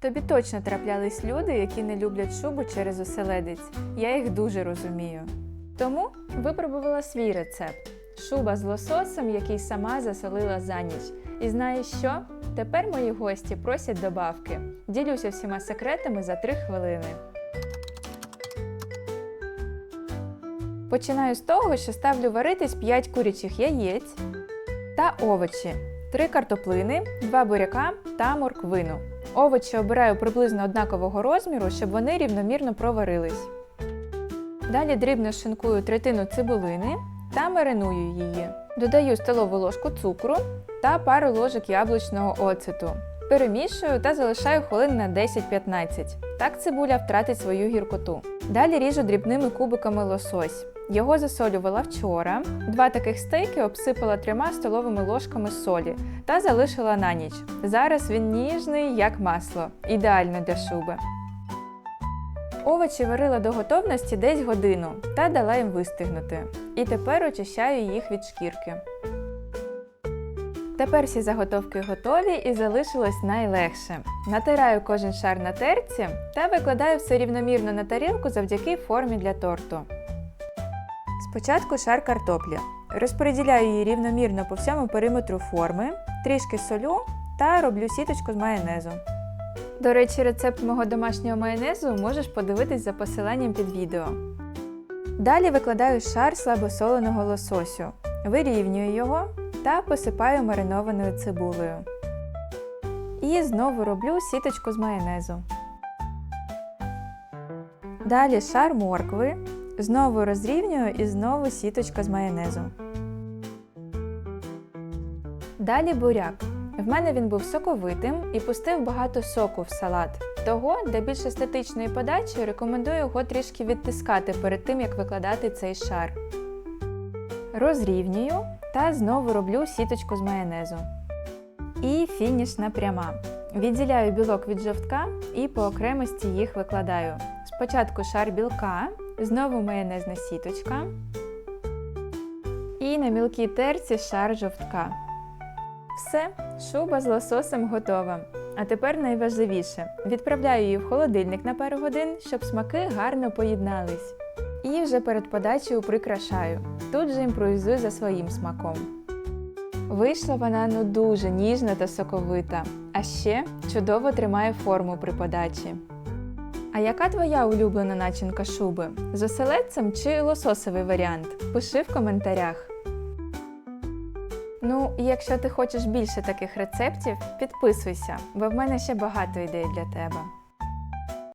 Тобі точно траплялись люди, які не люблять шубу через оселедець. Я їх дуже розумію. Тому випробувала свій рецепт: шуба з лососем, який сама засолила за ніч. І знаєш що? Тепер мої гості просять добавки. Ділюся всіма секретами за 3 хвилини. Починаю з того, що ставлю варитись 5 курячих яєць та овочі, 3 картоплини, 2 буряка та морквину. Овочі обираю приблизно однакового розміру, щоб вони рівномірно проварились. Далі дрібно шинкую третину цибулини та мариную її. Додаю столову ложку цукру та пару ложок яблучного оцету. Перемішую та залишаю хвилин на 10-15. Так цибуля втратить свою гіркоту. Далі ріжу дрібними кубиками лосось. Його засолювала вчора. Два таких стейки обсипала трьома столовими ложками солі та залишила на ніч. Зараз він ніжний, як масло, ідеально для шуби. Овочі варила до готовності десь годину та дала їм вистигнути. І тепер очищаю їх від шкірки. Тепер всі заготовки готові і залишилось найлегше. Натираю кожен шар на терці та викладаю все рівномірно на тарілку завдяки формі для торту. Спочатку шар картоплі. Розподіляю її рівномірно по всьому периметру форми, трішки солю та роблю сіточку з майонезу. До речі, рецепт мого домашнього майонезу можеш подивитись за посиланням під відео. Далі викладаю шар слабосоленого лососю, вирівнюю його та посипаю маринованою цибулею. І знову роблю сіточку з майонезу. Далі шар моркви, знову розрівнюю і знову сіточка з майонезу. Далі буряк. В мене він був соковитим і пустив багато соку в салат. Того, для більш естетичної подачі, рекомендую його трішки відтискати перед тим, як викладати цей шар. Розрівнюю та знову роблю сіточку з майонезу. І фінішна пряма. Відділяю білок від жовтка і по окремості їх викладаю. Спочатку шар білка, знову майонезна сіточка. І на мілкій терці шар жовтка. Все, шуба з лососем готова. А тепер найважливіше: відправляю її в холодильник на пару годин, щоб смаки гарно поєднались. І вже перед подачею прикрашаю. Тут же імпровізую за своїм смаком. Вийшла вона ну дуже ніжна та соковита, а ще чудово тримає форму при подачі. А яка твоя улюблена начинка шуби? З оселедцем чи лососовий варіант? Пиши в коментарях. Ну, і якщо ти хочеш більше таких рецептів, підписуйся, бо в мене ще багато ідей для тебе.